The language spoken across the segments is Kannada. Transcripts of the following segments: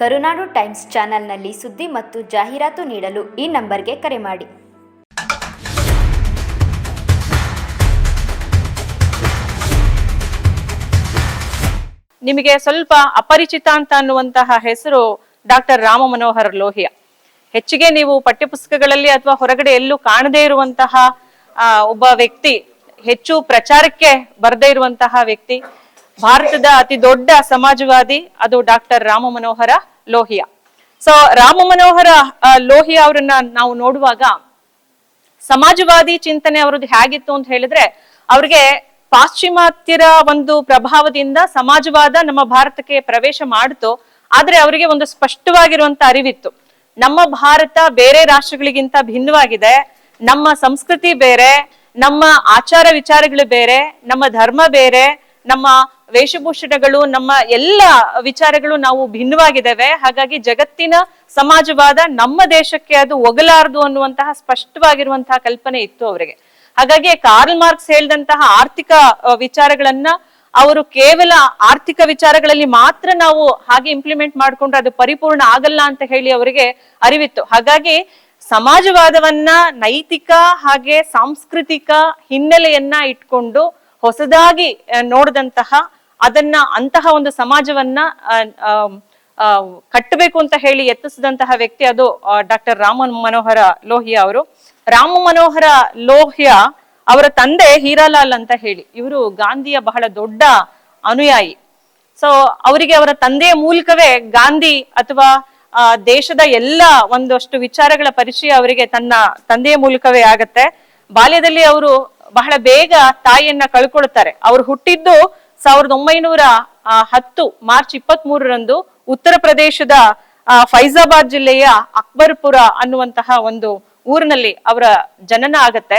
ಕರುನಾಡು ಟೈಮ್ಸ್ ಚಾನೆಲ್ನಲ್ಲಿ ಸುದ್ದಿ ಮತ್ತು ಜಾಹೀರಾತು ನೀಡಲು ಈ ನಂಬರ್ಗೆ ಕರೆ ಮಾಡಿ. ನಿಮಗೆ ಸ್ವಲ್ಪ ಅಪರಿಚಿತ ಅಂತ ಅನ್ನುವಂತಹ ಹೆಸರು ಡಾಕ್ಟರ್ ರಾಮ ಮನೋಹರ್ ಲೋಹಿಯಾ. ಹೆಚ್ಚಿಗೆ ನೀವು ಪಠ್ಯಪುಸ್ತಕಗಳಲ್ಲಿ ಅಥವಾ ಹೊರಗಡೆ ಎಲ್ಲೂ ಕಾಣದೇ ಇರುವಂತಹ ಒಬ್ಬ ವ್ಯಕ್ತಿ, ಹೆಚ್ಚು ಪ್ರಚಾರಕ್ಕೆ ಬರದೇ ಇರುವಂತಹ ವ್ಯಕ್ತಿ ಭಾರತದ ಅತಿ ದೊಡ್ಡ ಸಮಾಜವಾದಿ ಅದು ಡಾಕ್ಟರ್ ರಾಮ ಮನೋಹರ ಲೋಹಿಯಾ. ಸೊ ರಾಮ ಮನೋಹರ ಲೋಹಿಯಾ ಅವರನ್ನ ನಾವು ನೋಡುವಾಗ ಸಮಾಜವಾದಿ ಚಿಂತನೆ ಅವರದ್ದು ಹೇಗಿತ್ತು ಅಂತ ಹೇಳಿದ್ರೆ ಅವ್ರಿಗೆ ಪಾಶ್ಚಿಮಾತ್ಯರ ಒಂದು ಪ್ರಭಾವದಿಂದ ಸಮಾಜವಾದ ನಮ್ಮ ಭಾರತಕ್ಕೆ ಪ್ರವೇಶ ಮಾಡಿತು. ಆದ್ರೆ ಅವರಿಗೆ ಒಂದು ಸ್ಪಷ್ಟವಾಗಿರುವಂತ ಅರಿವಿತ್ತು. ನಮ್ಮ ಭಾರತ ಬೇರೆ ರಾಷ್ಟ್ರಗಳಿಗಿಂತ ಭಿನ್ನವಾಗಿದೆ. ನಮ್ಮ ಸಂಸ್ಕೃತಿ ಬೇರೆ, ನಮ್ಮ ಆಚಾರ ವಿಚಾರಗಳು ಬೇರೆ, ನಮ್ಮ ಧರ್ಮ ಬೇರೆ ನಮ್ಮ ವೇಷಭೂಷಣಗಳು, ನಮ್ಮ ಎಲ್ಲ ವಿಚಾರಗಳು ನಾವು ಭಿನ್ನವಾಗಿದ್ದೇವೆ. ಹಾಗಾಗಿ ಜಗತ್ತಿನ ಸಮಾಜವಾದ ನಮ್ಮ ದೇಶಕ್ಕೆ ಅದು ಒಗಲಾರದು ಅನ್ನುವಂತಹ ಸ್ಪಷ್ಟವಾಗಿರುವಂತಹ ಕಲ್ಪನೆ ಇತ್ತು ಅವರಿಗೆ. ಹಾಗಾಗಿ ಕಾರ್ಲ್ ಮಾರ್ಕ್ಸ್ ಹೇಳಿದಂತಹ ಆರ್ಥಿಕ ವಿಚಾರಗಳನ್ನ ಅವರು ಕೇವಲ ಆರ್ಥಿಕ ವಿಚಾರಗಳಲ್ಲಿ ಮಾತ್ರ ನಾವು ಹಾಗೆ ಇಂಪ್ಲಿಮೆಂಟ್ ಮಾಡಿಕೊಂಡ್ರೆ ಅದು ಪರಿಪೂರ್ಣ ಆಗಲ್ಲ ಅಂತ ಹೇಳಿ ಅವರಿಗೆ ಅರಿವಿತ್ತು. ಹಾಗಾಗಿ ಸಮಾಜವಾದವನ್ನ ನೈತಿಕ ಹಾಗೆ ಸಾಂಸ್ಕೃತಿಕ ಹಿನ್ನೆಲೆಯನ್ನ ಇಟ್ಕೊಂಡು ಹೊಸದಾಗಿ ನೋಡಿದಂತಹ, ಅದನ್ನ ಅಂತಹ ಒಂದು ಸಮಾಜವನ್ನ ಕಟ್ಟಬೇಕು ಅಂತ ಹೇಳಿ ಯತ್ನಿಸಿದಂತಹ ವ್ಯಕ್ತಿ ಅದು ಡಾಕ್ಟರ್ ರಾಮ ಮನೋಹರ ಲೋಹಿಯಾ ಅವರು. ರಾಮ ಮನೋಹರ ಲೋಹಿಯಾ ಅವರ ತಂದೆ ಹೀರಾಲಾಲ್ ಅಂತ ಹೇಳಿ. ಇವರು ಗಾಂಧಿಯ ಬಹಳ ದೊಡ್ಡ ಅನುಯಾಯಿ. ಸೊ ಅವರಿಗೆ ಅವರ ತಂದೆಯ ಮೂಲಕವೇ ಗಾಂಧಿ ಅಥವಾ ದೇಶದ ಎಲ್ಲ ಒಂದಷ್ಟು ವಿಚಾರಗಳ ಪರಿಚಯ ಅವರಿಗೆ ತನ್ನ ತಂದೆಯ ಮೂಲಕವೇ ಆಗತ್ತೆ. ಬಾಲ್ಯದಲ್ಲಿ ಅವರು ಬಹಳ ಬೇಗ ತಾಯಿಯನ್ನ ಕಳ್ಕೊಳ್ತಾರೆ. ಅವ್ರು ಹುಟ್ಟಿದ್ದು ಸಾವಿರದ ಒಂಬೈನೂರ ಹತ್ತು ಮಾರ್ಚ್ ಇಪ್ಪತ್ತ್ ಮೂರರಂದು ಉತ್ತರ ಪ್ರದೇಶದ ಫೈಜಾಬಾದ್ ಜಿಲ್ಲೆಯ ಅಕ್ಬರ್ಪುರ ಅನ್ನುವಂತಹ ಒಂದು ಊರಿನಲ್ಲಿ ಅವರ ಜನನ ಆಗತ್ತೆ.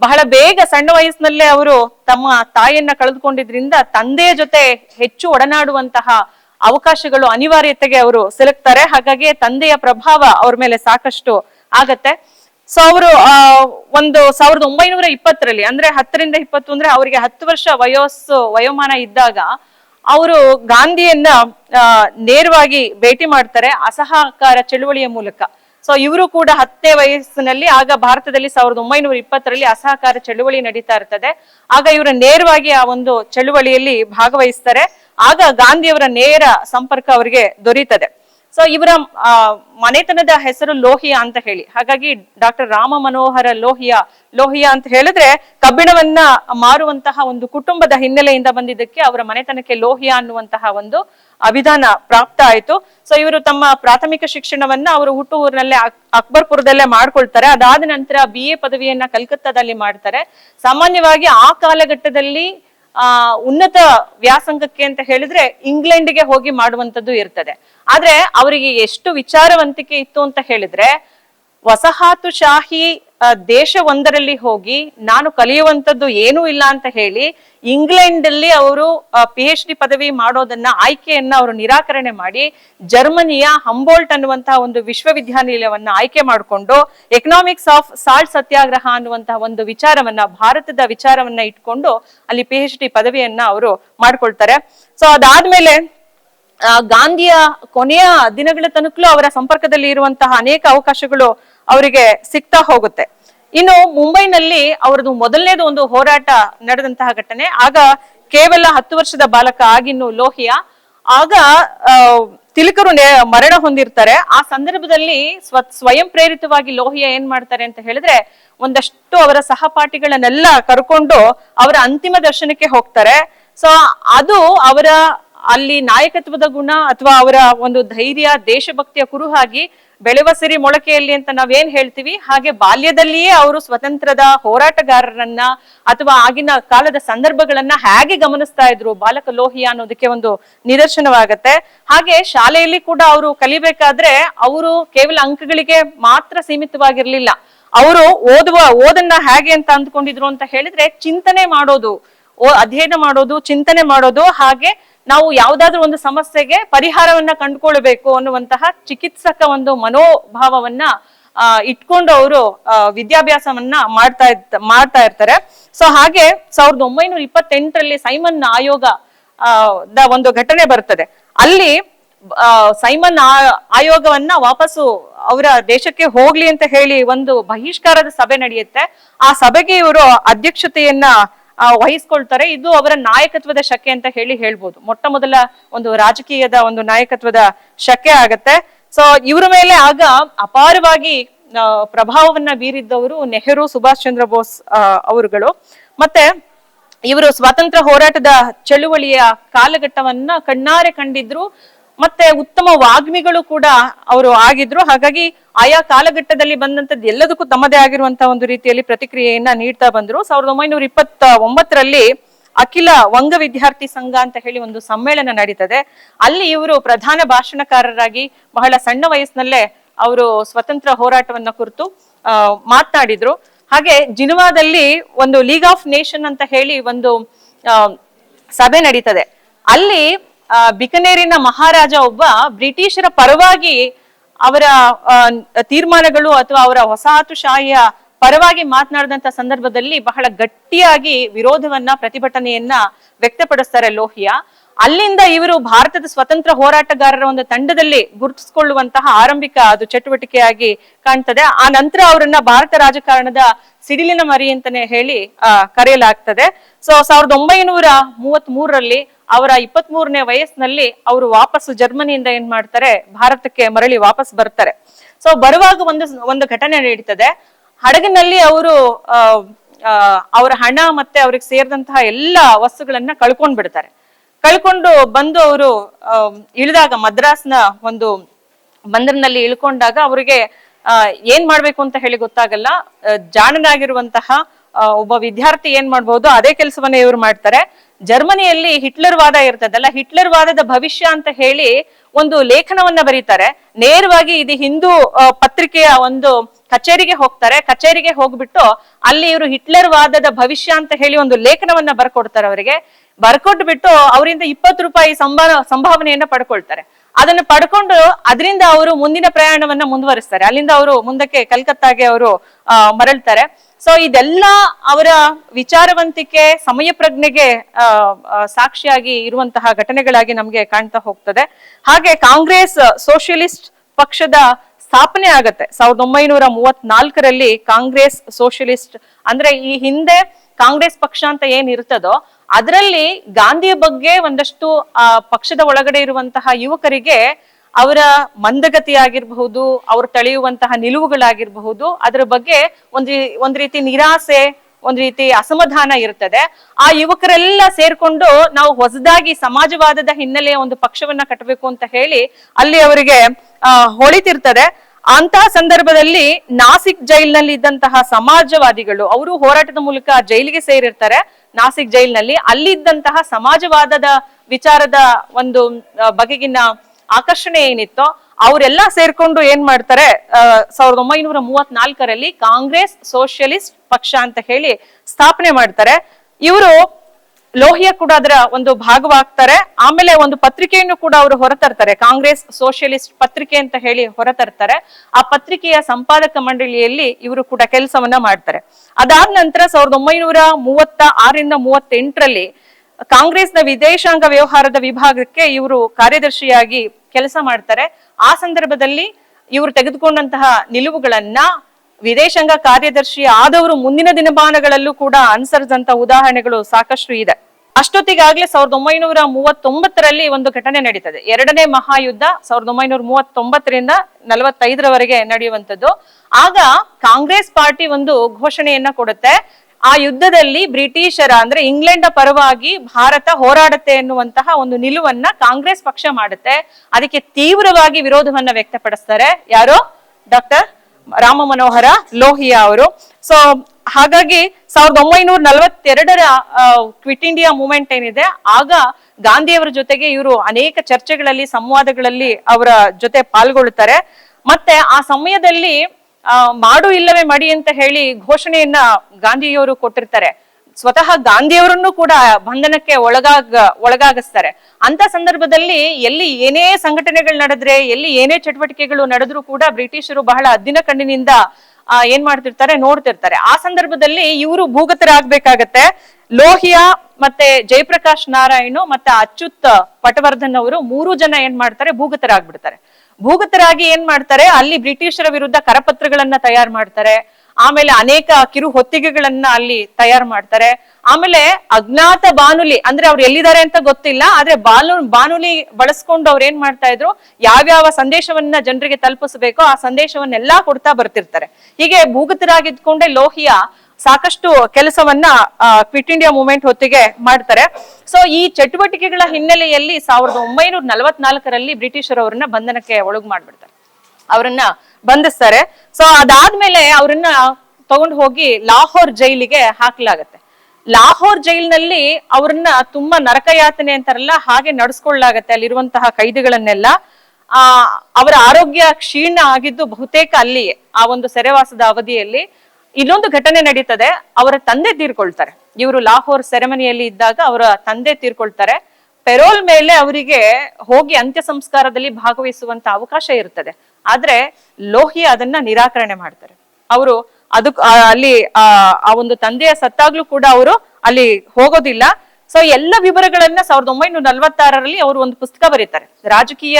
ಬಹಳ ಬೇಗ ಸಣ್ಣ ವಯಸ್ಸಿನಲ್ಲೇ ಅವರು ತಮ್ಮ ತಾಯಿಯನ್ನ ಕಳೆದುಕೊಂಡಿದ್ರಿಂದ ತಂದೆಯ ಜೊತೆ ಹೆಚ್ಚು ಒಡನಾಡುವಂತಹ ಅವಕಾಶಗಳು ಅನಿವಾರ್ಯತೆಗೆ ಅವರು ಸಿಲುಕ್ತಾರೆ. ಹಾಗಾಗಿ ತಂದೆಯ ಪ್ರಭಾವ ಅವ್ರ ಮೇಲೆ ಸಾಕಷ್ಟು ಆಗತ್ತೆ. ಸೊ ಅವರು ಒಂದು ಸಾವಿರದ ಒಂಬೈನೂರ ಇಪ್ಪತ್ತರಲ್ಲಿ, ಅಂದ್ರೆ ಹತ್ತರಿಂದ ಇಪ್ಪತ್ತು, ಅಂದ್ರೆ ಅವರಿಗೆ ಹತ್ತು ವರ್ಷ ವಯೋಸ್ಸು ವಯೋಮಾನ ಇದ್ದಾಗ, ಅವರು ಗಾಂಧಿಯನ್ನ ನೇರವಾಗಿ ಭೇಟಿ ಮಾಡ್ತಾರೆ ಅಸಹಕಾರ ಚಳುವಳಿಯ ಮೂಲಕ. ಸೊ ಇವರು ಕೂಡ ಹತ್ತೇ ವಯಸ್ಸಿನಲ್ಲಿ, ಆಗ ಭಾರತದಲ್ಲಿ ಸಾವಿರದ ಒಂಬೈನೂರ ಇಪ್ಪತ್ತರಲ್ಲಿ ಅಸಹಕಾರ ಚಳುವಳಿ ನಡೀತಾ ಇರ್ತದೆ. ಆಗ ಇವರು ನೇರವಾಗಿ ಆ ಒಂದು ಚಳುವಳಿಯಲ್ಲಿ ಭಾಗವಹಿಸ್ತಾರೆ. ಆಗ ಗಾಂಧಿಯವರ ನೇರ ಸಂಪರ್ಕ ಅವರಿಗೆ ದೊರೀತದೆ. ಸೊ ಇವರ ಮನೆತನದ ಹೆಸರು ಲೋಹಿಯಾ ಅಂತ ಹೇಳಿ. ಹಾಗಾಗಿ ಡಾಕ್ಟರ್ ರಾಮ ಮನೋಹರ ಲೋಹಿಯಾ ಲೋಹಿಯಾ ಅಂತ ಹೇಳಿದ್ರೆ ಕಬ್ಬಿಣವನ್ನ ಮಾರುವಂತಹ ಒಂದು ಕುಟುಂಬದ ಹಿನ್ನೆಲೆಯಿಂದ ಬಂದಿದ್ದಕ್ಕೆ ಅವರ ಮನೆತನಕ್ಕೆ ಲೋಹಿಯಾ ಅನ್ನುವಂತಹ ಒಂದು ಅಭಿಧಾನ ಪ್ರಾಪ್ತ ಆಯಿತು. ಸೊ ಇವರು ತಮ್ಮ ಪ್ರಾಥಮಿಕ ಶಿಕ್ಷಣವನ್ನ ಅವರು ಹುಟ್ಟು ಊರಿನಲ್ಲೇ ಅಕ್ಬರ್ಪುರದಲ್ಲೇ ಮಾಡ್ಕೊಳ್ತಾರೆ. ಅದಾದ ನಂತರ ಬಿ ಎ ಪದವಿಯನ್ನ ಕಲ್ಕತ್ತಾದಲ್ಲಿ ಮಾಡ್ತಾರೆ. ಸಾಮಾನ್ಯವಾಗಿ ಆ ಕಾಲಘಟ್ಟದಲ್ಲಿ ಆ, ಉನ್ನತ ವ್ಯಾಸಂಗಕ್ಕೆ ಅಂತ ಹೇಳಿದ್ರೆ ಇಂಗ್ಲೆಂಡ್ಗೆ ಹೋಗಿ ಮಾಡುವಂತದ್ದು ಇರ್ತದೆ. ಆದ್ರೆ ಅವರಿಗೆ ಎಷ್ಟು ವಿಚಾರವಂತಿಕೆ ಇತ್ತು ಅಂತ ಹೇಳಿದ್ರೆ ವಸಾಹತುಶಾಹಿ ದೇಶ ಒಂದರಲ್ಲಿ ಹೋಗಿ ನಾನು ಕಲಿಯುವಂಥದ್ದು ಏನೂ ಇಲ್ಲ ಅಂತ ಹೇಳಿ ಇಂಗ್ಲೆಂಡ್ ಅಲ್ಲಿ ಅವರು ಪಿ ಎಚ್ ಡಿ ಪದವಿ ಮಾಡೋದನ್ನ ಆಯ್ಕೆಯನ್ನ ಅವರು ನಿರಾಕರಣೆ ಮಾಡಿ ಜರ್ಮನಿಯ ಹಂಬೋಲ್ಟ್ ಅನ್ನುವಂತಹ ಒಂದು ವಿಶ್ವವಿದ್ಯಾನಿಲಯವನ್ನ ಆಯ್ಕೆ ಮಾಡಿಕೊಂಡು ಎಕನಾಮಿಕ್ಸ್ ಆಫ್ ಸಾಲ್ಟ್ ಸತ್ಯಾಗ್ರಹ ಅನ್ನುವಂತಹ ಒಂದು ವಿಚಾರವನ್ನ, ಭಾರತದ ವಿಚಾರವನ್ನ ಇಟ್ಕೊಂಡು ಅಲ್ಲಿ ಪಿ ಎಚ್ ಡಿ ಪದವಿಯನ್ನ ಅವರು ಮಾಡ್ಕೊಳ್ತಾರೆ. ಸೊ ಅದಾದ್ಮೇಲೆ ಗಾಂಧಿಯ ಕೊನೆಯ ದಿನಗಳ ತನಕಲೂ ಅವರ ಸಂಪರ್ಕದಲ್ಲಿ ಇರುವಂತಹ ಅನೇಕ ಅವಕಾಶಗಳು ಅವರಿಗೆ ಸಿಗ್ತಾ ಹೋಗುತ್ತೆ. ಇನ್ನು ಮುಂಬೈನಲ್ಲಿ ಅವರದು ಮೊದಲನೇದು ಒಂದು ಹೋರಾಟ ನಡೆದಂತಹ ಘಟನೆ. ಆಗ ಕೇವಲ ಹತ್ತು ವರ್ಷದ ಬಾಲಕ ಆಗಿನ್ನು ಲೋಹಿಯಾ. ಆಗ ತಿಲಕರು ಮರಣ ಹೊಂದಿರ್ತಾರೆ. ಆ ಸಂದರ್ಭದಲ್ಲಿ ಸ್ವ, ಸ್ವಯಂ ಪ್ರೇರಿತವಾಗಿ ಲೋಹಿಯಾ ಏನ್ ಮಾಡ್ತಾರೆ ಅಂತ ಹೇಳಿದ್ರೆ, ಒಂದಷ್ಟು ಅವರ ಸಹಪಾಠಿಗಳನ್ನೆಲ್ಲ ಕರ್ಕೊಂಡು ಅವರ ಅಂತಿಮ ದರ್ಶನಕ್ಕೆ ಹೋಗ್ತಾರೆ. ಸೊ, ಅದು ಅವರ ಅಲ್ಲಿ ನಾಯಕತ್ವದ ಗುಣ ಅಥವಾ ಅವರ ಒಂದು ಧೈರ್ಯ, ದೇಶಭಕ್ತಿಯ ಕುರುಹಾಗಿ ಬೆಳೆವ ಸಿರಿ ಮೊಳಕೆಯಲ್ಲಿ ಅಂತ ನಾವೇನ್ ಹೇಳ್ತೀವಿ? ಹಾಗೆ ಬಾಲ್ಯದಲ್ಲಿಯೇ ಅವರು ಸ್ವತಂತ್ರದ ಹೋರಾಟಗಾರರನ್ನ ಅಥವಾ ಆಗಿನ ಕಾಲದ ಸಂದರ್ಭಗಳನ್ನ ಹೇಗೆ ಗಮನಿಸ್ತಾ ಇದ್ರು? ಬಾಲಕ ಲೋಹಿಯ ಅನ್ನೋದಕ್ಕೆ ಒಂದು ನಿದರ್ಶನವಾಗತ್ತೆ. ಹಾಗೆ ಶಾಲೆಯಲ್ಲಿ ಕೂಡ ಅವರು ಕಲಿಬೇಕಾದ್ರೆ ಅವರು ಕೇವಲ ಅಂಕಗಳಿಗೆ ಮಾತ್ರ ಸೀಮಿತವಾಗಿರ್ಲಿಲ್ಲ. ಅವರು ಓದುವ, ಓದನ್ನ ಹೇಗೆ ಅಂತ ಅಂದ್ಕೊಂಡಿದ್ರು ಅಂತ ಹೇಳಿದ್ರೆ ಚಿಂತನೆ ಮಾಡೋದು ಅಧ್ಯಯನ ಮಾಡೋದು, ಚಿಂತನೆ ಮಾಡೋದು, ಹಾಗೆ ನಾವು ಯಾವ್ದಾದ್ರು ಒಂದು ಸಮಸ್ಯೆಗೆ ಪರಿಹಾರವನ್ನ ಕಂಡುಕೊಳ್ಬೇಕು ಅನ್ನುವಂತಹ ಚಿಕಿತ್ಸಕ ಒಂದು ಮನೋಭಾವವನ್ನ ಇಟ್ಕೊಂಡು ಅವರು ವಿದ್ಯಾಭ್ಯಾಸವನ್ನ ಮಾಡ್ತಾ ಇರ್ತ, ಮಾಡ್ತಾ ಇರ್ತಾರೆ. ಸೊ ಹಾಗೆ ಸಾವಿರದ ಒಂಬೈನೂರ ಇಪ್ಪತ್ತೆಂಟರಲ್ಲಿ ಸೈಮನ್ ಆಯೋಗ ದ ಒಂದು ಘಟನೆ ಬರ್ತದೆ. ಅಲ್ಲಿ ಸೈಮನ್ ಆಯೋಗವನ್ನ ವಾಪಸ್ಸು ಅವರ ದೇಶಕ್ಕೆ ಹೋಗ್ಲಿ ಅಂತ ಹೇಳಿ ಒಂದು ಬಹಿಷ್ಕಾರದ ಸಭೆ ನಡೆಯುತ್ತೆ. ಆ ಸಭೆಗೆ ಇವರು ಅಧ್ಯಕ್ಷತೆಯನ್ನ ವಹಿಸ್ಕೊಳ್ತಾರೆ. ಇದು ಅವರ ನಾಯಕತ್ವದ ಶಕೆ ಅಂತ ಹೇಳಿ ಹೇಳ್ಬೋದು. ಮೊಟ್ಟ ಮೊದಲ ಒಂದು ರಾಜಕೀಯದ ಒಂದು ನಾಯಕತ್ವದ ಶಕೆ ಆಗತ್ತೆ. ಸೊ ಇವರ ಮೇಲೆ ಆಗ ಅಪಾರವಾಗಿ ಪ್ರಭಾವವನ್ನ ಬೀರಿದ್ದವರು ನೆಹರು, ಸುಭಾಷ್ ಚಂದ್ರ ಬೋಸ್ ಅವರುಗಳು. ಮತ್ತೆ ಇವರು ಸ್ವಾತಂತ್ರ್ಯ ಹೋರಾಟದ ಚಳುವಳಿಯ ಕಾಲಘಟ್ಟವನ್ನ ಕಣ್ಣಾರೆ ಕಂಡಿದ್ರು. ಮತ್ತೆ ಉತ್ತಮ ವಾಗ್ಮಿಗಳು ಕೂಡ ಅವರು ಆಗಿದ್ರು. ಹಾಗಾಗಿ ಆಯಾ ಕಾಲಘಟ್ಟದಲ್ಲಿ ಬಂದಂತದ್ದು ಎಲ್ಲದಕ್ಕೂ ತಮ್ಮದೇ ಆಗಿರುವಂತಹ ಒಂದು ರೀತಿಯಲ್ಲಿ ಪ್ರತಿಕ್ರಿಯೆಯನ್ನ ನೀಡ್ತಾ ಬಂದ್ರು. ಸಾವಿರದ ಒಂಬೈನೂರ ಇಪ್ಪತ್ತ ಒಂಬತ್ತರಲ್ಲಿ ಅಖಿಲ ವಂಗ ವಿದ್ಯಾರ್ಥಿ ಸಂಘ ಅಂತ ಹೇಳಿ ಒಂದು ಸಮ್ಮೇಳನ ನಡೀತದೆ. ಅಲ್ಲಿ ಇವರು ಪ್ರಧಾನ ಭಾಷಣಕಾರರಾಗಿ ಬಹಳ ಸಣ್ಣ ವಯಸ್ಸಿನಲ್ಲೇ ಅವರು ಸ್ವತಂತ್ರ ಹೋರಾಟವನ್ನ ಕುರಿತು ಮಾತನಾಡಿದ್ರು ಹಾಗೆ ಜಿನುವಾದಲ್ಲಿ ಒಂದು ಲೀಗ್ ಆಫ್ ನೇಷನ್ ಅಂತ ಹೇಳಿ ಒಂದು ಸಭೆ ನಡೀತದೆ. ಅಲ್ಲಿ ಬಿಕನೇರಿನ ಮಹಾರಾಜ ಒಬ್ಬ ಬ್ರಿಟಿಷರ ಪರವಾಗಿ ಅವರ ತೀರ್ಮಾನಗಳು ಅಥವಾ ಅವರ ವಸಾಹತುಶಾಹಿಯ ಪರವಾಗಿ ಮಾತನಾಡಿದಂತ ಸಂದರ್ಭದಲ್ಲಿ ಬಹಳ ಗಟ್ಟಿಯಾಗಿ ವಿರೋಧವನ್ನ, ಪ್ರತಿಭಟನೆಯನ್ನ ವ್ಯಕ್ತಪಡಿಸ್ತಾರೆ ಲೋಹಿಯಾ. ಅಲ್ಲಿಂದ ಇವರು ಭಾರತದ ಸ್ವತಂತ್ರ ಹೋರಾಟಗಾರರ ಒಂದು ತಂಡದಲ್ಲಿ ಗುರುತಿಸಿಕೊಳ್ಳುವಂತಹ ಆರಂಭಿಕ ಅದು ಚಟುವಟಿಕೆಯಾಗಿ ಕಾಣ್ತದೆ. ಆ ನಂತರ ಅವರನ್ನ ಭಾರತ ರಾಜಕಾರಣದ ಸಿಡಿಲಿನ ಮರಿ ಅಂತಾನೆ ಹೇಳಿ ಕರೆಯಲಾಗ್ತದೆ. ಸೊ, ಸಾವಿರದ ಒಂಬೈನೂರ ಮೂವತ್ತ್ ಮೂರರಲ್ಲಿ ಅವರ ಇಪ್ಪತ್ತ್ ಮೂರನೇ ವಯಸ್ಸಿನಲ್ಲಿ ಅವರು ವಾಪಸ್ ಜರ್ಮನಿಯಿಂದ ಏನ್ ಮಾಡ್ತಾರೆ, ಭಾರತಕ್ಕೆ ಮರಳಿ ವಾಪಸ್ ಬರ್ತಾರೆ. ಸೊ ಬರುವಾಗ ಒಂದು ಒಂದು ಘಟನೆ ನಡೀತದೆ. ಹಡಗಿನಲ್ಲಿ ಅವರು ಅವರ ಹಣ ಮತ್ತೆ ಅವ್ರಿಗೆ ಸೇರಿದಂತಹ ಎಲ್ಲ ವಸ್ತುಗಳನ್ನ ಕಳ್ಕೊಂಡ್ ಬಿಡ್ತಾರೆ. ಕಳ್ಕೊಂಡು ಬಂದು ಅವರು ಇಳಿದಾಗ, ಮದ್ರಾಸ್ನ ಒಂದು ಬಂದರಿನಲ್ಲಿ ಇಳ್ಕೊಂಡಾಗ ಅವರಿಗೆ ಏನ್ ಮಾಡ್ಬೇಕು ಅಂತ ಹೇಳಿ ಗೊತ್ತಾಗಲ್ಲ. ಜಾಣನಾಗಿರುವಂತಹ ಒಬ್ಬ ವಿದ್ಯಾರ್ಥಿ ಏನ್ ಮಾಡ್ಬೋದು, ಅದೇ ಕೆಲಸವನ್ನ ಇವ್ರು ಮಾಡ್ತಾರೆ. ಜರ್ಮನಿಯಲ್ಲಿ ಹಿಟ್ಲರ್ ವಾದ ಇರ್ತದಲ್ಲ, ಹಿಟ್ಲರ್ ವಾದದ ಭವಿಷ್ಯ ಅಂತ ಹೇಳಿ ಒಂದು ಲೇಖನವನ್ನ ಬರೀತಾರೆ. ನೇರವಾಗಿ ಇದು ಹಿಂದೂ ಪತ್ರಿಕೆಯ ಒಂದು ಕಚೇರಿಗೆ ಹೋಗ್ತಾರೆ. ಕಚೇರಿಗೆ ಹೋಗ್ಬಿಟ್ಟು ಅಲ್ಲಿ ಇವರು ಹಿಟ್ಲರ್ ವಾದದ ಭವಿಷ್ಯ ಅಂತ ಹೇಳಿ ಒಂದು ಲೇಖನವನ್ನ ಬರ್ಕೊಡ್ತಾರೆ ಅವರಿಗೆ. ಬರ್ಕೊಟ್ಬಿಟ್ಟು ಅವರಿಂದ ಇಪ್ಪತ್ತು ರೂಪಾಯಿ ಸಂಭಾ ಸಂಭಾವನೆಯನ್ನ ಪಡ್ಕೊಳ್ತಾರೆ. ಅದನ್ನ ಪಡ್ಕೊಂಡು ಅದರಿಂದ ಅವರು ಮುಂದಿನ ಪ್ರಯಾಣವನ್ನ ಮುಂದುವರಿಸ್ತಾರೆ. ಅಲ್ಲಿಂದ ಅವರು ಮುಂದಕ್ಕೆ ಕಲ್ಕತ್ತಾಗೆ ಅವರು ಮರಳ್ತಾರೆ. ಸೊ ಇದೆಲ್ಲ ಅವರ ವಿಚಾರವಂತಿಕೆ, ಸಮಯ ಪ್ರಜ್ಞೆಗೆ ಸಾಕ್ಷಿಯಾಗಿ ಇರುವಂತಹ ಘಟನೆಗಳಾಗಿ ನಮ್ಗೆ ಕಾಣ್ತಾ ಹೋಗ್ತದೆ. ಹಾಗೆ ಕಾಂಗ್ರೆಸ್ ಸೋಷಿಯಲಿಸ್ಟ್ ಪಕ್ಷದ ಸ್ಥಾಪನೆ ಆಗತ್ತೆ. ಸಾವಿರದ ಒಂಬೈನೂರ ಮೂವತ್ನಾಲ್ಕರಲ್ಲಿ ಕಾಂಗ್ರೆಸ್, ಸೋಷಿಯಲಿಸ್ಟ್, ಅಂದ್ರೆ ಈ ಹಿಂದೆ ಕಾಂಗ್ರೆಸ್ ಪಕ್ಷ ಅಂತ ಏನ್ ಇರ್ತದೋ ಅದರಲ್ಲಿ ಗಾಂಧಿಯ ಬಗ್ಗೆ ಒಂದಷ್ಟು, ಆ, ಪಕ್ಷದ ಒಳಗಡೆ ಇರುವಂತಹ ಯುವಕರಿಗೆ ಅವರ ಮಂದಗತಿ ಆಗಿರಬಹುದು ಅವ್ರು ತಳೆಯುವಂತಹ ನಿಲುವುಗಳಾಗಿರಬಹುದು, ಅದರ ಬಗ್ಗೆ ಒಂದು ಒಂದು ರೀತಿ ನಿರಾಸೆ, ಒಂದ್ ರೀತಿ ಅಸಮಾಧಾನ ಇರ್ತದೆ ಆ ಯುವಕರೆಲ್ಲ ಸೇರ್ಕೊಂಡು ನಾವು ಹೊಸದಾಗಿ ಸಮಾಜವಾದದ ಹಿನ್ನೆಲೆಯ ಒಂದು ಪಕ್ಷವನ್ನ ಕಟ್ಟಬೇಕು ಅಂತ ಹೇಳಿ ಅಲ್ಲಿ ಅವರಿಗೆ ಹೊಳಿತಿರ್ತದೆ. ಅಂತಹ ಸಂದರ್ಭದಲ್ಲಿ ನಾಸಿಕ್ ಜೈಲ್ನಲ್ಲಿ ಇದ್ದಂತಹ ಸಮಾಜವಾದಿಗಳು, ಅವರು ಹೋರಾಟದ ಮೂಲಕ ಜೈಲಿಗೆ ಸೇರಿರ್ತಾರೆ. ನಾಸಿಕ್ ಜೈಲ್ನಲ್ಲಿ ಅಲ್ಲಿದ್ದಂತಹ ಸಮಾಜವಾದದ ವಿಚಾರದ ಒಂದು ಬಗೆಗಿನ ಆಕರ್ಷಣೆ ಏನಿತ್ತೋ ಅವರೆಲ್ಲ ಸೇರ್ಕೊಂಡು ಏನ್ ಮಾಡ್ತಾರೆ? ಸಾವಿರದ ಒಂಬೈನೂರ ಮೂವತ್ನಾಲ್ಕರಲ್ಲಿ ಕಾಂಗ್ರೆಸ್ ಸೋಷಿಯಲಿಸ್ಟ್ ಪಕ್ಷ ಅಂತ ಹೇಳಿ ಸ್ಥಾಪನೆ ಮಾಡ್ತಾರೆ. ಇವರು ಲೋಹಿಯಾ ಕೂಡ ಅದರ ಒಂದು ಭಾಗವಾಗ್ತಾರೆ. ಆಮೇಲೆ ಒಂದು ಪತ್ರಿಕೆಯನ್ನು ಕೂಡ ಅವರು ಹೊರತರ್ತಾರೆ. ಕಾಂಗ್ರೆಸ್ ಸೋಷಿಯಲಿಸ್ಟ್ ಪತ್ರಿಕೆ ಅಂತ ಹೇಳಿ ಹೊರತರ್ತಾರೆ. ಆ ಪತ್ರಿಕೆಯ ಸಂಪಾದಕ ಮಂಡಳಿಯಲ್ಲಿ ಇವರು ಕೂಡ ಕೆಲಸವನ್ನ ಮಾಡ್ತಾರೆ. ಅದಾದ ನಂತರ ಸಾವಿರದ ಒಂಬೈನೂರ ಮೂವತ್ತ ಆರಿಂದ ಮೂವತ್ತೆಂಟರಲ್ಲಿ ಕಾಂಗ್ರೆಸ್ನ ವಿದೇಶಾಂಗ ವ್ಯವಹಾರದ ವಿಭಾಗಕ್ಕೆ ಇವರು ಕಾರ್ಯದರ್ಶಿಯಾಗಿ ಕೆಲಸ ಮಾಡ್ತಾರೆ. ಆ ಸಂದರ್ಭದಲ್ಲಿ ಇವರು ತೆಗೆದುಕೊಂಡಂತಹ ನಿಲುವುಗಳನ್ನ ವಿದೇಶಾಂಗ ಕಾರ್ಯದರ್ಶಿ ಆದವರು ಮುಂದಿನ ದಿನಮಾನಗಳಲ್ಲೂ ಕೂಡ ಅನುಸರಿಸಿದಂತ ಉದಾಹರಣೆಗಳು ಸಾಕಷ್ಟು ಇದೆ. ಅಷ್ಟೊತ್ತಿಗಾಗ್ಲೇ ಸಾವಿರದ ಒಂಬೈನೂರ ಮೂವತ್ತೊಂಬತ್ತರಲ್ಲಿ ಒಂದು ಘಟನೆ ನಡೀತದೆ. ಎರಡನೇ ಮಹಾಯುದ್ಧ ಸಾವಿರದ ಒಂಬೈನೂರ ಮೂವತ್ತೊಂಬತ್ತರಿಂದ ನಲವತ್ತೈದರವರೆಗೆ ನಡೆಯುವಂಥದ್ದು. ಆಗ ಕಾಂಗ್ರೆಸ್ ಪಾರ್ಟಿ ಒಂದು ಘೋಷಣೆಯನ್ನ ಕೊಡುತ್ತೆ. ಆ ಯುದ್ಧದಲ್ಲಿ ಬ್ರಿಟಿಷರ ಅಂದ್ರೆ ಇಂಗ್ಲೆಂಡ್ ಪರವಾಗಿ ಭಾರತ ಹೋರಾಡುತ್ತೆ ಎನ್ನುವಂತಹ ಒಂದು ನಿಲುವನ್ನ ಕಾಂಗ್ರೆಸ್ ಪಕ್ಷ ಮಾಡುತ್ತೆ. ಅದಕ್ಕೆ ತೀವ್ರವಾಗಿ ವಿರೋಧವನ್ನ ವ್ಯಕ್ತಪಡಿಸ್ತಾರೆ. ಯಾರು? ಡಾಕ್ಟರ್ ರಾಮ ಮನೋಹರ ಲೋಹಿಯಾ ಅವರು. ಸೊ ಹಾಗಾಗಿ ಸಾವಿರದ ಒಂಬೈನೂರ ನಲವತ್ತೆರಡರ ಕ್ವಿಟ್ ಇಂಡಿಯಾ ಮೂವ್ಮೆಂಟ್ ಏನಿದೆ, ಆಗ ಗಾಂಧಿಯವರ ಜೊತೆಗೆ ಇವರು ಅನೇಕ ಚರ್ಚೆಗಳಲ್ಲಿ, ಸಂವಾದಗಳಲ್ಲಿ ಅವರ ಜೊತೆ ಪಾಲ್ಗೊಳ್ಳುತ್ತಾರೆ. ಮತ್ತೆ ಆ ಸಮಯದಲ್ಲಿ ಮಾಡು ಇಲ್ಲವೇ ಮಡಿ ಅಂತ ಹೇಳಿ ಘೋಷಣೆಯನ್ನ ಗಾಂಧಿಯವರು ಕೊಟ್ಟಿರ್ತಾರೆ. ಸ್ವತಃ ಗಾಂಧಿಯವರನ್ನು ಕೂಡ ಬಂಧನಕ್ಕೆ ಒಳಗಾಗ, ಒಳಗಾಗಿಸ್ತಾರೆ. ಅಂತ ಸಂದರ್ಭದಲ್ಲಿ ಎಲ್ಲಿ ಏನೇ ಸಂಘಟನೆಗಳು ನಡೆದ್ರೆ, ಎಲ್ಲಿ ಏನೇ ಚಟುವಟಿಕೆಗಳು ನಡೆದ್ರೂ ಕೂಡ ಬ್ರಿಟಿಷರು ಬಹಳ ಅದ್ದಿನ ಕಣ್ಣಿನಿಂದ ಏನ್ ಮಾಡ್ತಿರ್ತಾರೆ? ನೋಡ್ತಿರ್ತಾರೆ. ಆ ಸಂದರ್ಭದಲ್ಲಿ ಇವರು ಭೂಗತರಾಗ್ಬೇಕಾಗತ್ತೆ. ಲೋಹಿಯಾ ಮತ್ತೆ ಜಯಪ್ರಕಾಶ್ ನಾರಾಯಣ ಮತ್ತೆ ಅಚ್ಯುತ್ ಪಟವರ್ಧನ್ ಅವರು ಮೂರು ಜನ ಏನ್ ಮಾಡ್ತಾರೆ? ಭೂಗತರಾಗ್ಬಿಡ್ತಾರೆ. ಭೂಗತರಾಗಿ ಏನ್ ಮಾಡ್ತಾರೆ? ಅಲ್ಲಿ ಬ್ರಿಟಿಷರ ವಿರುದ್ಧ ಕರಪತ್ರಗಳನ್ನ ತಯಾರು ಮಾಡ್ತಾರೆ. ಆಮೇಲೆ ಅನೇಕ ಕಿರು ಹೊತ್ತಿಗೆಗಳನ್ನ ಅಲ್ಲಿ ತಯಾರು ಮಾಡ್ತಾರೆ. ಆಮೇಲೆ ಅಜ್ಞಾತ ಬಾನುಲಿ ಅಂದ್ರೆ ಅವ್ರು ಎಲ್ಲಿದ್ದಾರೆ ಅಂತ ಗೊತ್ತಿಲ್ಲ, ಆದ್ರೆ ಬಾನು ಬಾನುಲಿ ಬಳಸ್ಕೊಂಡು ಅವ್ರು ಏನ್ ಮಾಡ್ತಾ ಇದ್ರು, ಯಾವ್ಯಾವ ಸಂದೇಶವನ್ನ ಜನರಿಗೆ ತಲುಪಿಸಬೇಕೋ ಆ ಸಂದೇಶವನ್ನೆಲ್ಲಾ ಕೊಡ್ತಾ ಬರ್ತಿರ್ತಾರೆ. ಹೀಗೆ ಭೂಗತರಾಗಿದ್ಕೊಂಡೆ ಲೋಹಿಯ ಸಾಕಷ್ಟು ಕೆಲಸವನ್ನ ಕ್ವಿಟ್ ಇಂಡಿಯಾ ಮೂವ್ಮೆಂಟ್ ಹೊತ್ತಿಗೆ ಮಾಡ್ತಾರೆ. ಸೊ, ಈ ಚಟುವಟಿಕೆಗಳ ಹಿನ್ನೆಲೆಯಲ್ಲಿ ಸಾವಿರದ ಒಂಬೈನೂರ ನಲವತ್ನಾಲ್ಕರಲ್ಲಿ ಬ್ರಿಟಿಷರು ಅವ್ರನ್ನ ಬಂಧನಕ್ಕೆ ಒಳಗು ಮಾಡ್ಬಿಡ್ತಾರೆ. ಅವರನ್ನ ಬಂಧಿಸ್ತಾರೆ. ಸೊ ಅದಾದ್ಮೇಲೆ ಅವ್ರನ್ನ ತಗೊಂಡು ಹೋಗಿ ಲಾಹೋರ್ ಜೈಲಿಗೆ ಹಾಕ್ಲಾಗತ್ತೆ. ಲಾಹೋರ್ ಜೈಲಿನಲ್ಲಿ ಅವ್ರನ್ನ ತುಂಬಾ ನರಕಯಾತನೆ ಅಂತಾರಲ್ಲ, ಹಾಗೆ ನಡೆಸ್ಕೊಳ್ಳಾಗತ್ತೆ ಅಲ್ಲಿರುವಂತಹ ಕೈದಿಗಳನ್ನೆಲ್ಲ. ಆ, ಅವರ ಆರೋಗ್ಯ ಕ್ಷೀಣ ಆಗಿದ್ದು ಬಹುತೇಕ ಅಲ್ಲಿ ಆ ಒಂದು ಸೆರೆವಾಸದ ಅವಧಿಯಲ್ಲಿ. ಇನ್ನೊಂದು ಘಟನೆ ನಡೀತದೆ, ಅವರ ತಂದೆ ತೀರ್ಕೊಳ್ತಾರೆ. ಇವರು ಲಾಹೋರ್ ಸೆರೆಮನಿಯಲ್ಲಿ ಇದ್ದಾಗ ಅವರ ತಂದೆ ತೀರ್ಕೊಳ್ತಾರೆ. ಪೆರೋಲ್ ಮೇಲೆ ಅವರಿಗೆ ಹೋಗಿ ಅಂತ್ಯ ಸಂಸ್ಕಾರದಲ್ಲಿ ಭಾಗವಹಿಸುವಂತ ಅವಕಾಶ ಇರ್ತದೆ. ಆದ್ರೆ ಲೋಹಿ ಅದನ್ನ ನಿರಾಕರಣೆ ಮಾಡ್ತಾರೆ. ಅವರು ಅದಕ್ ಅಲ್ಲಿ, ಆ ಒಂದು ತಂದೆಯ ಸತ್ತಾಗ್ಲೂ ಕೂಡ ಅವರು ಅಲ್ಲಿ ಹೋಗೋದಿಲ್ಲ. ಸೊ ಎಲ್ಲ ವಿವರಗಳನ್ನ ಸಾವಿರದ ಒಂಬೈನೂರ ನಲ್ವತ್ತಾರರಲ್ಲಿ ಅವರು ಒಂದು ಪುಸ್ತಕ ಬರೀತಾರೆ. ರಾಜಕೀಯ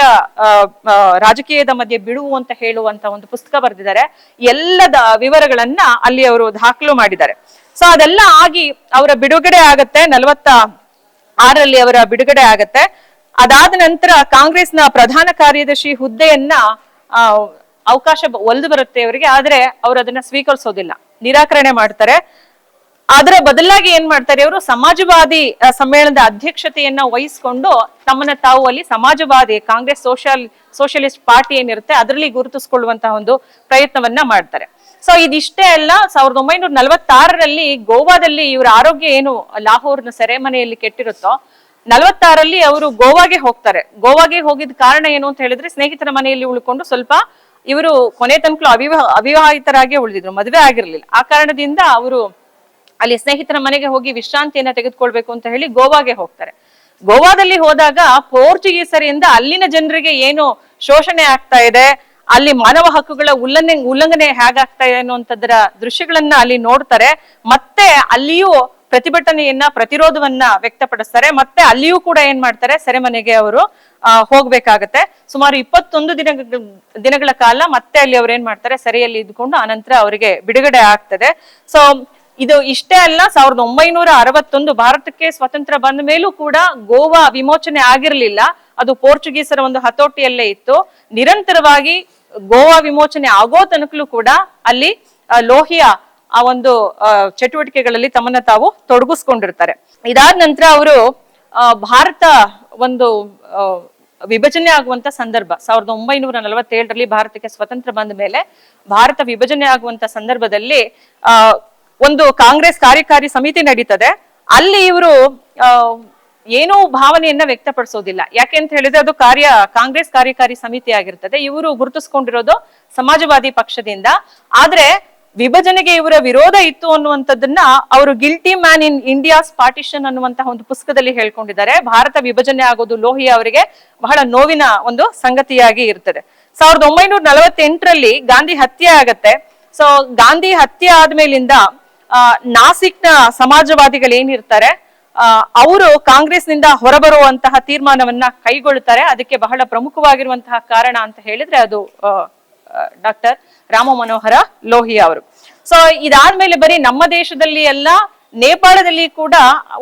ರಾಜಕೀಯದ ಮಧ್ಯೆ ಬಿಡುವು ಅಂತ ಹೇಳುವಂತ ಒಂದು ಪುಸ್ತಕ ಬರೆದಿದ್ದಾರೆ. ಎಲ್ಲದ ವಿವರಗಳನ್ನ ಅಲ್ಲಿ ಅವರು ದಾಖಲು ಮಾಡಿದ್ದಾರೆ. ಸೊ ಅದೆಲ್ಲ ಆಗಿ ಅವರ ಬಿಡುಗಡೆ ಆಗತ್ತೆ. ನಲವತ್ತ ಆರರಲ್ಲಿ ಅವರ ಬಿಡುಗಡೆ ಆಗತ್ತೆ. ಅದಾದ ನಂತರ ಕಾಂಗ್ರೆಸ್ನ ಪ್ರಧಾನ ಕಾರ್ಯದರ್ಶಿ ಹುದ್ದೆಯನ್ನ ಅವಕಾಶ ಒಲ್ದು ಬರುತ್ತೆ ಅವರಿಗೆ, ಆದ್ರೆ ಅವ್ರು ಅದನ್ನ ಸ್ವೀಕರಿಸೋದಿಲ್ಲ. ನಿರಾಕರಣೆ ಮಾಡ್ತಾರೆ. ಅದರ ಬದಲಾಗಿ ಏನ್ ಮಾಡ್ತಾರೆ ಅವರು ಸಮಾಜವಾದಿ ಸಮ್ಮೇಳನದ ಅಧ್ಯಕ್ಷತೆಯನ್ನ ವಹಿಸ್ಕೊಂಡು ತಮ್ಮನ್ನ ತಾವು ಅಲ್ಲಿ ಸಮಾಜವಾದಿ, ಕಾಂಗ್ರೆಸ್ ಸೋಷಿಯಲ್ ಸೋಷಿಯಲಿಸ್ಟ್ ಪಾರ್ಟಿ ಏನಿರುತ್ತೆ ಅದರಲ್ಲಿ ಗುರುತಿಸ್ಕೊಳ್ಳುವಂತಹ ಒಂದು ಪ್ರಯತ್ನವನ್ನ ಮಾಡ್ತಾರೆ. ಸೊ ಇದಿಷ್ಟೇ ಅಲ್ಲ, ಸಾವಿರದ ಒಂಬೈನೂರ ನಲವತ್ತಾರರಲ್ಲಿ ಗೋವಾದಲ್ಲಿ ಇವರ ಆರೋಗ್ಯ ಏನು, ಲಾಹೋರ್ನ ಸೆರೆಮನೆಯಲ್ಲಿ ಕೆಟ್ಟಿರುತ್ತೋ ನಲವತ್ತಾರಲ್ಲಿ ಅವರು ಗೋವಾಗೆ ಹೋಗ್ತಾರೆ. ಗೋವಾಗೆ ಹೋಗಿದ ಕಾರಣ ಏನು ಅಂತ ಹೇಳಿದ್ರೆ ಸ್ನೇಹಿತರ ಮನೆಯಲ್ಲಿ ಉಳ್ಕೊಂಡು ಸ್ವಲ್ಪ ಇವರು ಕೊನೆ ತನಕ ಅವಿವಾ ಅವಿವಾಹಿತರಾಗಿ ಉಳಿದಿದ್ರು, ಮದುವೆ ಆಗಿರ್ಲಿಲ್ಲ. ಆ ಕಾರಣದಿಂದ ಅವರು ಅಲ್ಲಿ ಸ್ನೇಹಿತರ ಮನೆಗೆ ಹೋಗಿ ವಿಶ್ರಾಂತಿಯನ್ನ ತೆಗೆದುಕೊಳ್ಬೇಕು ಅಂತ ಹೇಳಿ ಗೋವಾಗೆ ಹೋಗ್ತಾರೆ. ಗೋವಾದಲ್ಲಿ ಹೋದಾಗ ಪೋರ್ಚುಗೀಸರಿಂದ ಅಲ್ಲಿನ ಜನರಿಗೆ ಏನು ಶೋಷಣೆ ಆಗ್ತಾ ಇದೆ, ಅಲ್ಲಿ ಮಾನವ ಹಕ್ಕುಗಳ ಉಲ್ಲಂಘನೆ ಉಲ್ಲಂಘನೆ ಹೇಗಾಗ್ತಾ ಇದೆ ಅನ್ನುವಂಥದ್ರ ದೃಶ್ಯಗಳನ್ನ ಅಲ್ಲಿ ನೋಡ್ತಾರೆ. ಮತ್ತೆ ಅಲ್ಲಿಯೂ ಪ್ರತಿಭಟನೆಯನ್ನ, ಪ್ರತಿರೋಧವನ್ನ ವ್ಯಕ್ತಪಡಿಸ್ತಾರೆ. ಮತ್ತೆ ಅಲ್ಲಿಯೂ ಕೂಡ ಏನ್ ಮಾಡ್ತಾರೆ, ಸೆರೆಮನೆಗೆ ಅವರು ಹೋಗ್ಬೇಕಾಗತ್ತೆ. ಸುಮಾರು ಇಪ್ಪತ್ತೊಂದು ದಿನ ದಿನಗಳ ಕಾಲ ಮತ್ತೆ ಅಲ್ಲಿ ಅವ್ರು ಏನ್ ಮಾಡ್ತಾರೆ, ಸೆರೆಯಲ್ಲಿ ಇದ್ಕೊಂಡು ಆನಂತರ ಅವರಿಗೆ ಬಿಡುಗಡೆ ಆಗ್ತದೆ. ಸೊ ಇದು ಇಷ್ಟೇ ಅಲ್ಲ, ಸಾವಿರದ ಒಂಬೈನೂರ ಅರವತ್ತೊಂದು ಭಾರತಕ್ಕೆ ಸ್ವತಂತ್ರ ಬಂದ ಮೇಲೂ ಕೂಡ ಗೋವಾ ವಿಮೋಚನೆ ಆಗಿರಲಿಲ್ಲ. ಅದು ಪೋರ್ಚುಗೀಸರ ಒಂದು ಹತೋಟಿಯಲ್ಲೇ ಇತ್ತು. ನಿರಂತರವಾಗಿ ಗೋವಾ ವಿಮೋಚನೆ ಆಗೋ ತನಕಲೂ ಕೂಡ ಅಲ್ಲಿ ಲೋಹಿಯಾ ಆ ಒಂದು ಚಟುವಟಿಕೆಗಳಲ್ಲಿ ತಮ್ಮನ್ನ ತಾವು ತೊಡಗಿಸ್ಕೊಂಡಿರ್ತಾರೆ. ಇದಾದ ನಂತರ ಅವರು ಭಾರತ ಒಂದು ವಿಭಜನೆ ಆಗುವಂತ ಸಂದರ್ಭ, ಸಾವಿರದ ಒಂಬೈನೂರ ನಲವತ್ತೇಳರಲ್ಲಿ ಭಾರತಕ್ಕೆ ಸ್ವತಂತ್ರ ಬಂದ ಮೇಲೆ ಭಾರತ ವಿಭಜನೆ ಆಗುವಂತ ಸಂದರ್ಭದಲ್ಲಿ ಒಂದು ಕಾಂಗ್ರೆಸ್ ಕಾರ್ಯಕಾರಿ ಸಮಿತಿ ನಡೀತದೆ. ಅಲ್ಲಿ ಇವರು ಏನೂ ಭಾವನೆಯನ್ನ ವ್ಯಕ್ತಪಡಿಸೋದಿಲ್ಲ. ಯಾಕೆ ಅಂತ ಹೇಳಿದ್ರೆ ಅದು ಕಾರ್ಯ, ಕಾಂಗ್ರೆಸ್ ಕಾರ್ಯಕಾರಿ ಸಮಿತಿ ಆಗಿರ್ತದೆ. ಇವರು ಗುರುತಿಸ್ಕೊಂಡಿರೋದು ಸಮಾಜವಾದಿ ಪಕ್ಷದಿಂದ. ಆದ್ರೆ ವಿಭಜನೆಗೆ ಇವರ ವಿರೋಧ ಇತ್ತು ಅನ್ನುವಂಥದ್ದನ್ನ ಅವರು guilty man in India's partition ಅನ್ನುವಂತಹ ಒಂದು ಪುಸ್ತಕದಲ್ಲಿ ಹೇಳ್ಕೊಂಡಿದ್ದಾರೆ. ಭಾರತ ವಿಭಜನೆ ಆಗೋದು ಲೋಹಿಯಾ ಅವರಿಗೆ ಬಹಳ ನೋವಿನ ಒಂದು ಸಂಗತಿಯಾಗಿ ಇರ್ತದೆ. ಸಾವಿರದ ಒಂಬೈನೂರ ನಲವತ್ತೆಂಟರಲ್ಲಿ ಗಾಂಧಿ ಹತ್ಯೆ ಆಗತ್ತೆ. ಸೊ ಗಾಂಧಿ ಹತ್ಯೆ ಆದ್ಮೇಲಿಂದ ನಾಸಿಕ್ನ ಸಮಾಜವಾದಿಗಳು ಏನಿರ್ತಾರೆ ಅವರು ಕಾಂಗ್ರೆಸ್ನಿಂದ ಹೊರಬರುವಂತಹ ತೀರ್ಮಾನವನ್ನ ಕೈಗೊಳ್ಳುತ್ತಾರೆ. ಅದಕ್ಕೆ ಬಹಳ ಪ್ರಮುಖವಾಗಿರುವಂತಹ ಕಾರಣ ಅಂತ ಹೇಳಿದ್ರೆ ಅದು ಡಾಕ್ಟರ್ ರಾಮ ಮನೋಹರ ಲೋಹಿಯಾ ಅವರು. ಸೊ ಇದಾದ್ಮೇಲೆ ಬರೀ ನಮ್ಮ ದೇಶದಲ್ಲಿ ಎಲ್ಲ ನೇಪಾಳದಲ್ಲಿ ಕೂಡ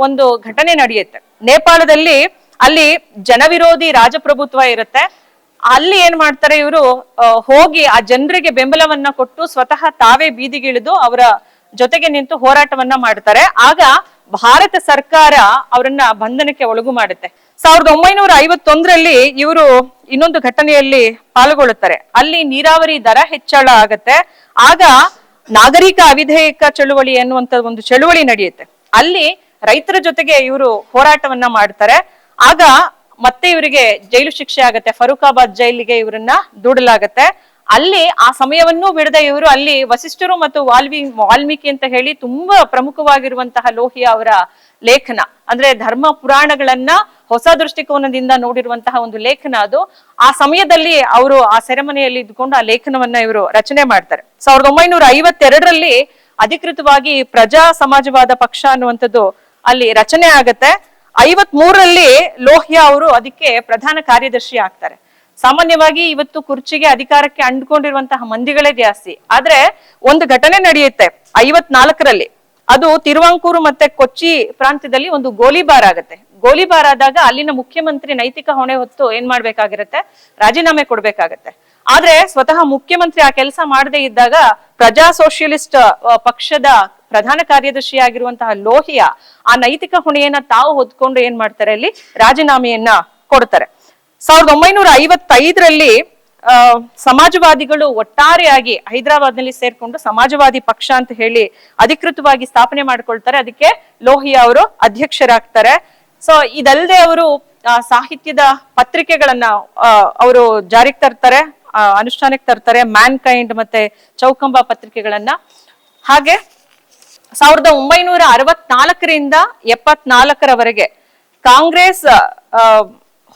ಒಂದು ಘಟನೆ ನಡೆಯುತ್ತೆ. ನೇಪಾಳದಲ್ಲಿ ಅಲ್ಲಿ ಜನವಿರೋಧಿ ರಾಜಪ್ರಭುತ್ವ ಇರುತ್ತೆ. ಅಲ್ಲಿ ಏನ್ ಮಾಡ್ತಾರೆ ಇವರು? ಹೋಗಿ ಆ ಜನರಿಗೆ ಬೆಂಬಲವನ್ನ ಕೊಟ್ಟು ಸ್ವತಃ ತಾವೇ ಬೀದಿಗಿಳಿದು ಅವರ ಜೊತೆಗೆ ನಿಂತು ಹೋರಾಟವನ್ನ ಮಾಡ್ತಾರೆ. ಆಗ ಭಾರತ ಸರ್ಕಾರ ಅವರನ್ನ ಬಂಧನಕ್ಕೆ ಒಳಗು ಮಾಡುತ್ತೆ. ಸಾವಿರದ ಒಂಬೈನೂರ ಐವತ್ತೊಂದರಲ್ಲಿ ಇವರು ಇನ್ನೊಂದು ಘಟನೆಯಲ್ಲಿ ಪಾಲ್ಗೊಳ್ಳುತ್ತಾರೆ. ಅಲ್ಲಿ ನೀರಾವರಿ ದರ ಹೆಚ್ಚಳ ಆಗತ್ತೆ. ಆಗ ನಾಗರಿಕ ಅವಿಧೇಯಕ ಚಳುವಳಿ ಎನ್ನುವಂತ ಒಂದು ಚಳುವಳಿ ನಡೆಯುತ್ತೆ. ಅಲ್ಲಿ ರೈತರ ಜೊತೆಗೆ ಇವರು ಹೋರಾಟವನ್ನ ಮಾಡ್ತಾರೆ. ಆಗ ಮತ್ತೆ ಇವರಿಗೆ ಜೈಲು ಶಿಕ್ಷೆ ಆಗತ್ತೆ. ಫರೂಕಾಬಾದ್ ಜೈಲಿಗೆ ಇವರನ್ನ ದೂಡಲಾಗತ್ತೆ. ಅಲ್ಲಿ ಆ ಸಮಯವನ್ನೂ ಬಿಡದೆ ಇವರು ಅಲ್ಲಿ ವಸಿಷ್ಠರು ಮತ್ತು ವಾಲ್ಮೀ, ವಾಲ್ಮೀಕಿ ಅಂತ ಹೇಳಿ ತುಂಬಾ ಪ್ರಮುಖವಾಗಿರುವಂತಹ ಲೋಹಿಯ ಅವರ ಲೇಖನ. ಅಂದ್ರೆ ಧರ್ಮ ಪುರಾಣಗಳನ್ನ ಹೊಸ ದೃಷ್ಟಿಕೋನದಿಂದ ನೋಡಿರುವಂತಹ ಒಂದು ಲೇಖನ ಅದು. ಆ ಸಮಯದಲ್ಲಿ ಅವರು ಆ ಸೆರೆಮನೆಯಲ್ಲಿ ಇದ್ದುಕೊಂಡು ಆ ಲೇಖನವನ್ನ ಇವರು ರಚನೆ ಮಾಡ್ತಾರೆ. ಸಾವಿರದ ಒಂಬೈನೂರ ಐವತ್ತೆರಡರಲ್ಲಿ ಅಧಿಕೃತವಾಗಿ ಪ್ರಜಾ ಸಮಾಜವಾದ ಪಕ್ಷ ಅನ್ನುವಂಥದ್ದು ಅಲ್ಲಿ ರಚನೆ ಆಗತ್ತೆ. ಐವತ್ ಮೂರರಲ್ಲಿ ಲೋಹಿಯಾ ಅವರು ಅದಕ್ಕೆ ಪ್ರಧಾನ ಕಾರ್ಯದರ್ಶಿ ಆಗ್ತಾರೆ. ಸಾಮಾನ್ಯವಾಗಿ ಇವತ್ತು ಕುರ್ಚಿಗೆ ಅಧಿಕಾರಕ್ಕೆ ಅಂಡ್ಕೊಂಡಿರುವಂತಹ ಮಂದಿಗಳೇ ಜಾಸ್ತಿ. ಆದ್ರೆ ಒಂದು ಘಟನೆ ನಡೆಯುತ್ತೆ ಐವತ್ನಾಲ್ಕರಲ್ಲಿ. ಅದು ತಿರುವಾಂಕೂರು ಮತ್ತೆ ಕೊಚ್ಚಿ ಪ್ರಾಂತ್ಯದಲ್ಲಿ ಒಂದು ಗೋಲಿಬಾರ್ ಆಗತ್ತೆ. ಗೋಲಿಬಾರ್ ಆದಾಗ ಅಲ್ಲಿನ ಮುಖ್ಯಮಂತ್ರಿ ನೈತಿಕ ಹೊಣೆ ಹೊತ್ತು ಏನ್ ಮಾಡ್ಬೇಕಾಗಿರತ್ತೆ? ರಾಜೀನಾಮೆ ಕೊಡ್ಬೇಕಾಗತ್ತೆ. ಆದ್ರೆ ಸ್ವತಃ ಮುಖ್ಯಮಂತ್ರಿ ಆ ಕೆಲಸ ಮಾಡದೇ ಇದ್ದಾಗ ಪ್ರಜಾ ಸೋಷಿಯಲಿಸ್ಟ್ ಪಕ್ಷದ ಪ್ರಧಾನ ಕಾರ್ಯದರ್ಶಿ ಆಗಿರುವಂತಹ ಲೋಹಿಯಾ ಆ ನೈತಿಕ ಹೊಣೆಯನ್ನ ತಾವು ಹೊತ್ಕೊಂಡು ಏನ್ ಮಾಡ್ತಾರೆ ಅಲ್ಲಿ? ರಾಜೀನಾಮೆಯನ್ನ ಕೊಡ್ತಾರೆ. ಸಾವಿರದ ಒಂಬೈನೂರ ಐವತ್ತೈದರಲ್ಲಿ ಸಮಾಜವಾದಿಗಳು ಒಟ್ಟಾರೆಯಾಗಿ ಹೈದರಾಬಾದ್ನಲ್ಲಿ ಸೇರ್ಕೊಂಡು ಸಮಾಜವಾದಿ ಪಕ್ಷ ಅಂತ ಹೇಳಿ ಅಧಿಕೃತವಾಗಿ ಸ್ಥಾಪನೆ ಮಾಡ್ಕೊಳ್ತಾರೆ. ಅದಕ್ಕೆ ಲೋಹಿಯಾ ಅವರು ಅಧ್ಯಕ್ಷರಾಗ್ತಾರೆ. ಸೊ ಇದಲ್ಲದೆ ಅವರು ಸಾಹಿತ್ಯದ ಪತ್ರಿಕೆಗಳನ್ನ ಅವರು ಜಾರಿಗೆ ತರ್ತಾರೆ ಅನುಷ್ಠಾನಕ್ಕೆ ತರ್ತಾರೆ ಮ್ಯಾನ್ ಕೈಂಡ್ ಮತ್ತೆ ಚೌಕಂಬ ಪತ್ರಿಕೆಗಳನ್ನ. ಹಾಗೆ, ಸಾವಿರದ ಒಂಬೈನೂರ ಅರವತ್ನಾಲ್ಕರಿಂದ ಎಪ್ಪತ್ನಾಲ್ಕರವರೆಗೆ ಕಾಂಗ್ರೆಸ್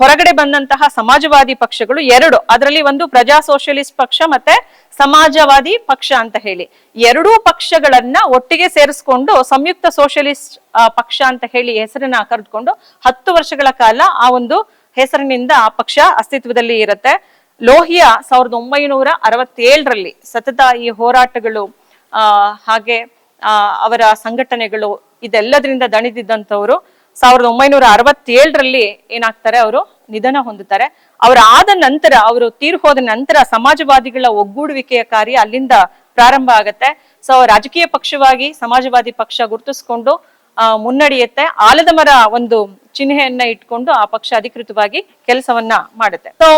ಹೊರಗಡೆ ಬಂದಂತಹ ಸಮಾಜವಾದಿ ಪಕ್ಷಗಳು ಎರಡು. ಅದರಲ್ಲಿ ಒಂದು ಪ್ರಜಾ ಸೋಷಿಯಲಿಸ್ಟ್ ಪಕ್ಷ ಮತ್ತೆ ಸಮಾಜವಾದಿ ಪಕ್ಷ ಅಂತ ಹೇಳಿ. ಎರಡೂ ಪಕ್ಷಗಳನ್ನ ಒಟ್ಟಿಗೆ ಸೇರಿಸ್ಕೊಂಡು ಸಂಯುಕ್ತ ಸೋಷಿಯಲಿಸ್ಟ್ ಪಕ್ಷ ಅಂತ ಹೇಳಿ ಹೆಸರನ್ನ ಕರೆದುಕೊಂಡು ಹತ್ತು ವರ್ಷಗಳ ಕಾಲ ಆ ಒಂದು ಹೆಸರಿನಿಂದ ಆ ಪಕ್ಷ ಅಸ್ತಿತ್ವದಲ್ಲಿ ಇರುತ್ತೆ. ಲೋಹಿಯಾ ಸಾವಿರದ ಒಂಬೈನೂರ ಅರವತ್ತೇಳರಲ್ಲಿ ಸತತ ಈ ಹೋರಾಟಗಳು ಹಾಗೆ ಅವರ ಸಂಘಟನೆಗಳು ಇದೆಲ್ಲದರಿಂದ ದಣಿದಿದ್ದಂಥವ್ರು. ಸಾವಿರದ ಒಂಬೈನೂರ ಅರವತ್ತೇಳರಲ್ಲಿ ಏನಾಗ್ತಾರೆ ಅವರು? ನಿಧನ ಹೊಂದುತ್ತಾರೆ. ಅವರ ಆದ ನಂತರ, ಅವರು ತೀರ್ ಹೋದ ನಂತರ ಸಮಾಜವಾದಿಗಳ ಒಗ್ಗೂಡುವಿಕೆಯ ಕಾರ್ಯ ಅಲ್ಲಿಂದ ಪ್ರಾರಂಭ ಆಗತ್ತೆ. ಸೊ ರಾಜಕೀಯ ಪಕ್ಷವಾಗಿ ಸಮಾಜವಾದಿ ಪಕ್ಷ ಗುರುತಿಸ್ಕೊಂಡು ಮುನ್ನಡೆಯುತ್ತೆ. ಆಲದ ಮರ ಒಂದು ಚಿಹ್ನೆಯನ್ನ ಇಟ್ಕೊಂಡು ಆ ಪಕ್ಷ ಅಧಿಕೃತವಾಗಿ ಕೆಲಸವನ್ನ ಮಾಡುತ್ತೆ. ಸೊ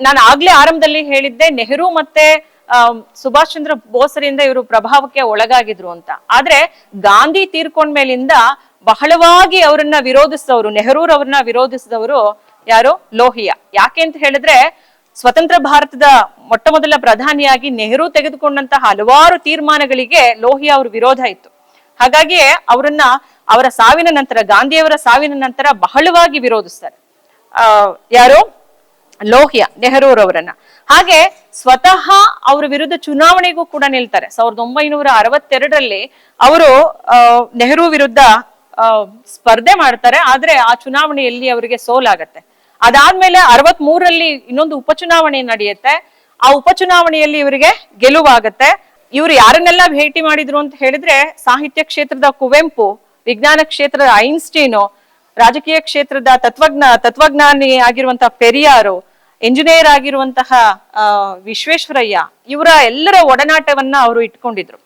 ನಾನು ಆಗ್ಲೇ ಆರಂಭದಲ್ಲಿ ಹೇಳಿದ್ದೆ, ನೆಹರು ಮತ್ತೆ ಸುಭಾಷ್ ಚಂದ್ರ ಬೋಸರಿಂದ ಇವರು ಪ್ರಭಾವಕ್ಕೆ ಒಳಗಾಗಿದ್ರು ಅಂತ. ಆದ್ರೆ, ಗಾಂಧಿ ತೀರ್ಕೊಂಡ ಮೇಲಿಂದ ಬಹಳವಾಗಿ ಅವರನ್ನ ವಿರೋಧಿಸಿದವರು ನೆಹರೂರವ್ರನ್ನ ವಿರೋಧಿಸಿದವರು ಯಾರು? ಲೋಹಿಯಾ. ಯಾಕೆ ಅಂತ ಹೇಳಿದ್ರೆ, ಸ್ವತಂತ್ರ ಭಾರತದ ಮೊಟ್ಟ ಮೊದಲ ಪ್ರಧಾನಿಯಾಗಿ ನೆಹರು ತೆಗೆದುಕೊಂಡಂತಹ ಹಲವಾರು ತೀರ್ಮಾನಗಳಿಗೆ ಲೋಹಿಯಾ ಅವರು ವಿರೋಧ ಇತ್ತು. ಹಾಗಾಗಿಯೇ ಅವರನ್ನ ಅವರ ಸಾವಿನ ನಂತರ, ಗಾಂಧಿಯವರ ಸಾವಿನ ನಂತರ ಬಹಳವಾಗಿ ವಿರೋಧಿಸ್ತಾರೆ. ಆ, ಯಾರು? ಲೋಹಿಯಾ ನೆಹರೂರವರನ್ನ ಹಾಗೆ ಸ್ವತಃ ಅವರ ವಿರುದ್ಧ ಚುನಾವಣೆಗೂ ಕೂಡ ನಿಲ್ತಾರೆ. ಸಾವಿರದ ಒಂಬೈನೂರ ಅರವತ್ತೆರಡರಲ್ಲಿ ಅವರು ನೆಹರು ವಿರುದ್ಧ ಸ್ಪರ್ಧೆ ಮಾಡ್ತಾರೆ, ಆದ್ರೆ ಆ ಚುನಾವಣೆಯಲ್ಲಿ ಅವರಿಗೆ ಸೋಲಾಗತ್ತೆ. ಅದಾದ್ಮೇಲೆ ಅರವತ್ ಮೂರಲ್ಲಿ ಇನ್ನೊಂದು ಉಪಚುನಾವಣೆ ನಡೆಯುತ್ತೆ. ಆ ಉಪಚುನಾವಣೆಯಲ್ಲಿ ಇವರಿಗೆ ಗೆಲುವಾಗತ್ತೆ. ಇವರು ಯಾರನ್ನೆಲ್ಲ ಭೇಟಿ ಮಾಡಿದ್ರು ಅಂತ ಹೇಳಿದ್ರೆ, ಸಾಹಿತ್ಯ ಕ್ಷೇತ್ರದ ಕುವೆಂಪು, ವಿಜ್ಞಾನ ಕ್ಷೇತ್ರದ ಐನ್ಸ್ಟೀನು, ರಾಜಕೀಯ ಕ್ಷೇತ್ರದ ತತ್ವಜ್ಞ, ತತ್ವಜ್ಞಾನಿ ಆಗಿರುವಂತಹ ಪೆರಿಯಾರು, ಇಂಜಿನಿಯರ್ ಆಗಿರುವಂತಹ ವಿಶ್ವೇಶ್ವರಯ್ಯ, ಇವರ ಎಲ್ಲರ ಒಡನಾಟವನ್ನ ಅವರು ಇಟ್ಕೊಂಡಿದ್ರು.